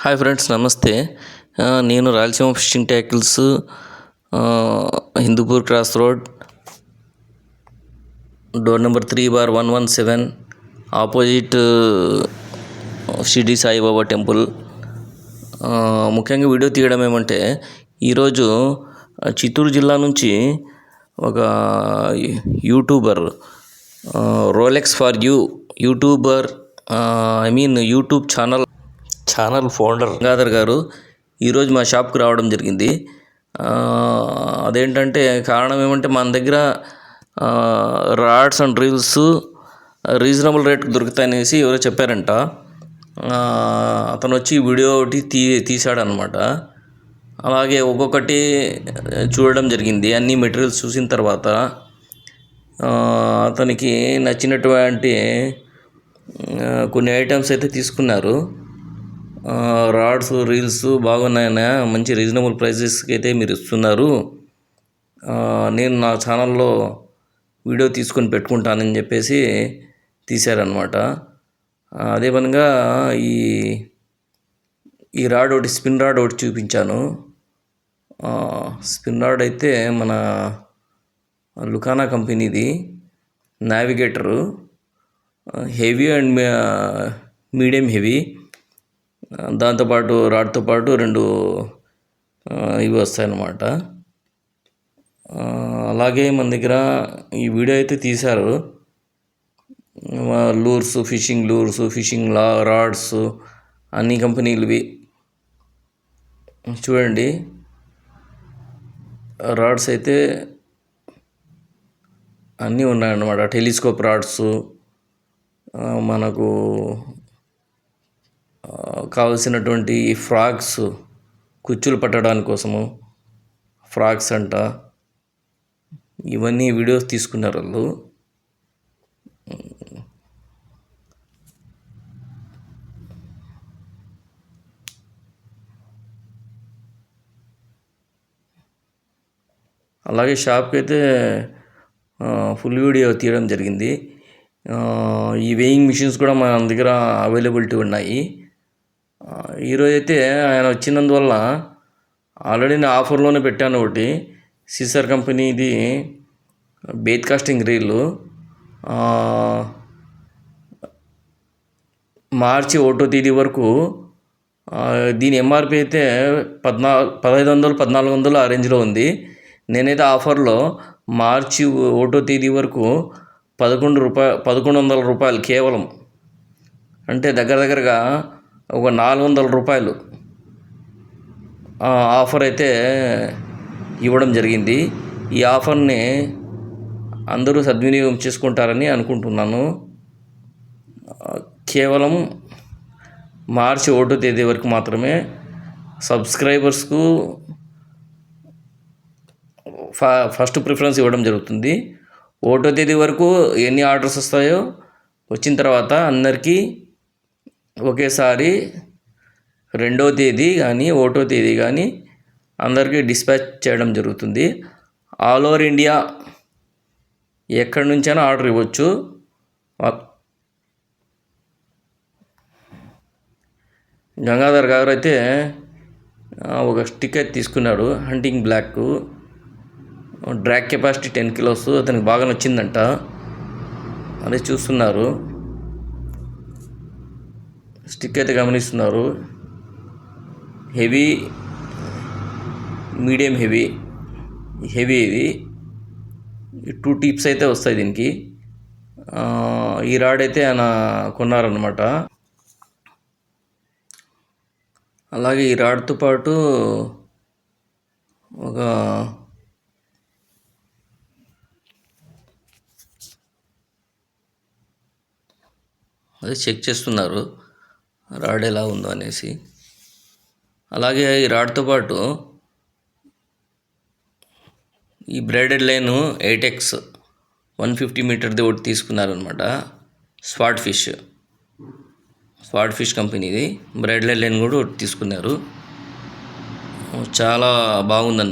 Hi friends నమస్తే. నేను Rayalaseema fishing tackles Hindupur cross road door number three bar one one seven opposite Shirdi Saibaba temple. ముఖ్యంగా video తీయడం ఏమంటే ఈరోజు చిత్తూరు జిల్లా నుంచి ఒక YouTuber Rolex for you YouTuber I mean YouTube channel channel founder. Gangadhar garu ఈరోజు మా షాప్కి రావడం జరిగింది. అదేంటంటే కారణం ఏమంటే మన దగ్గర రాడ్స్ అండ్ రీల్స్ రీజనబుల్ రేట్కి దొరుకుతాయనేసి ఎవరో చెప్పారంట. అతను వచ్చి వీడియో ఒకటి తీ తీశాడనమాట. అలాగే ఒక్కొక్కటి చూడడం జరిగింది. అన్ని మెటీరియల్స్ చూసిన తర్వాత అతనికి నచ్చినటువంటి కొన్ని ఐటమ్స్ అయితే తీసుకున్నారు. రాడ్స్ రీల్స్ బాగున్నాయన్న మంచి రీజనబుల్ ప్రైజెస్కి అయితే మీరు ఇస్తున్నారు. నేను నా ఛానల్లో వీడియో తీసుకొని పెట్టుకుంటానని చెప్పేసి తీశారనమాట అదే పనిగా ఈ ఈ రాడ్ ఒకటి స్పిన్ రాడ్ ఒకటి చూపించాను. స్పిన్ రాడ్ అయితే మన లుకానా కంపెనీది navigator. Heavy and medium heavy. దాంతోపాటు రాడ్తో పాటు రెండు ఇవి వస్తాయన్నమాట. అలాగే మన దగ్గర ఈ వీడియో అయితే తీశారు. లూర్స్ ఫిషింగ్ లూర్స్ ఫిషింగ్ లా రాడ్స్ అన్ని కంపెనీలవి. చూడండి. రాడ్స్ అయితే అన్నీ ఉన్నాయన్నమాట. టెలిస్కోప్ రాడ్స్ మనకు కావలసినటువంటి ఫ్రాక్స్ కుచ్చులు పట్టడానికి కోసము ఫ్రాక్స్ అంట ఇవన్నీ వీడియోస్ తీసుకున్నారు వాళ్ళు. అలాగే షాప్కి అయితే ఫుల్ వీడియో తీయడం జరిగింది. ఈ వేయింగ్ మిషన్స్ కూడా మన దగ్గర అవైలబిలిటీ ఉన్నాయి. ఈరోజు అయితే ఆయన వచ్చినందువల్ల ఆల్రెడీ నేను ఆఫర్లోనే పెట్టాను ఒకటి. సీసర్ కంపెనీది బేత్ కాస్టింగ్ రీలు. మార్చి ఒకటో తేదీ వరకు దీని ఎంఆర్పి అయితే పద్నా పదహైదు వందలు పద్నాలుగు వందలు ఆ రేంజ్లో ఉంది. నేనైతే ఆఫర్లో మార్చి ఒకటో తేదీ వరకు పదకొండు రూపాయ పదకొండు వందల రూపాయలు కేవలం. అంటే దగ్గర దగ్గరగా ఒక నాలుగు వందల రూపాయలు ఆఫర్ అయితే ఇవ్వడం జరిగింది. ఈ ఆఫర్ని అందరూ సద్వినియోగం చేసుకుంటారని అనుకుంటున్నాను. కేవలం మార్చి ఒకటో తేదీ వరకు మాత్రమే సబ్స్క్రైబర్స్కు ఫ ఫస్ట్ ప్రిఫరెన్స్ ఇవ్వడం జరుగుతుంది. ఒకటో తేదీ వరకు ఎన్ని ఆర్డర్స్ వస్తాయో వచ్చిన తర్వాత అందరికీ ఒకేసారి రెండో తేదీ కానీ ఒకటో తేదీ కానీ అందరికీ డిస్పాచ్ చేయడం జరుగుతుంది. ఆల్ ఓవర్ ఇండియా ఎక్కడి నుంచైనా ఆర్డర్ ఇవ్వచ్చు. గంగాధర్ గారు అయితే ఒక స్టిక్కర్ తీసుకున్నాడు hunting black drag capacity ten kilos అతనికి బాగా నచ్చిందంట. అదే చూస్తున్నారు. స్టిక్ అయితే గమనిస్తున్నారు. హెవీ మీడియం హెవీ హెవీ ఇది. టూ టిప్స్ అయితే వస్తాయి దీనికి. ఈ రాడ్ అయితే ఆయన కొన్నారనమాట అలాగే ఈ రాడ్తో పాటు ఒక అదే చెక్ చేస్తున్నారు. రాడ్ ఎలా ఉందో అనేసి. అలాగే ఈ రాడ్తో పాటు ఈ braided line eight X one fifty మీటర్ది ఒకటి తీసుకున్నారనమాట. Spot fish. స్పాట్ ఫిష్ కంపెనీది. బ్రైడెడ్ లైన్ కూడా ఒకటి తీసుకున్నారు. చాలా బాగుందన్న